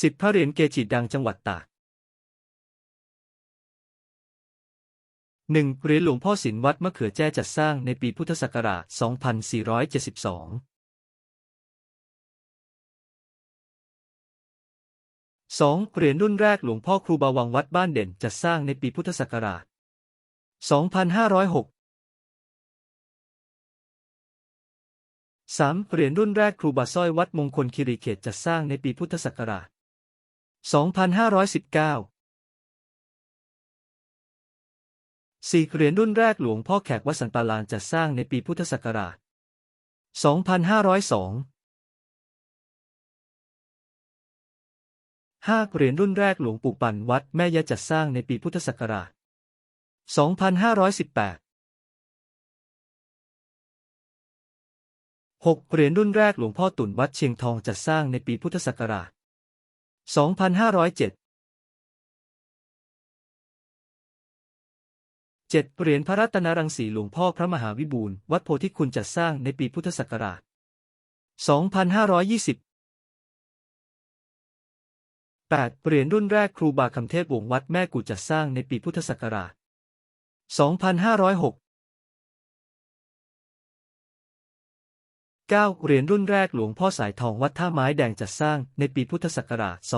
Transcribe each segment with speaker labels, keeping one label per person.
Speaker 1: สิบพระเหรียญเกจิดังจังหวัดตากหนึ่งเหรียญหลวงพ่อศิลวัดมะเขือแจ้จัดสร้างในปีพุทธศักราช 2472สองเหรียญรุ่นแรกหลวงพ่อครูบาวังวัดบ้านเด่นจัดสร้างในปีพุทธศักราช 2506สามเหรียญรุ่นแรกครูบาสร้อยวัดมงคลคีรีเขตจัดสร้างในปีพุทธศักราช 2519สี่เหรียญรุ่นแรกหลวงพ่อแขกวัดสันปาลานจัดสร้างในปีพุทธศักราช 2502ห้าเหรียญรุ่นแรกหลวงปู่ปันวัดแม่ยะจัดสร้างในปีพุทธศักราช 2518หกเหรียญรุ่นแรกหลวงพ่อตุ่นวัดเชียงทองจัดสร้างในปีพุทธศักราช 2507เจ็ดเหรียญพระรัตนรังสีหลวงพ่อพระมหาวิบูลย์วัดโพธิคุณจัดสร้างในปีพุทธศักราช 2520 8 เหรียญรุ่นแรกครูบาคำเทศวงวัดแม่กุจัดสร้างในปีพุทธศักราช 2506 9 เหรียญรุ่นแรกหลวงพ่อสายทองวัดท่าไม้แดงจัดสร้างในปีพุทธศักราช 2519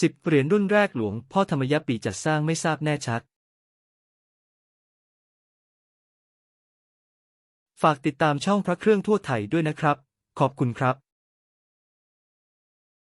Speaker 1: 10 เหรียญรุ่นแรกหลวงพ่อธรรมยปีจัดสร้างไม่ทราบแน่ชัด ฝากติดตามช่องพระเครื่องทั่วไทยด้วยนะครับ ขอบคุณครับ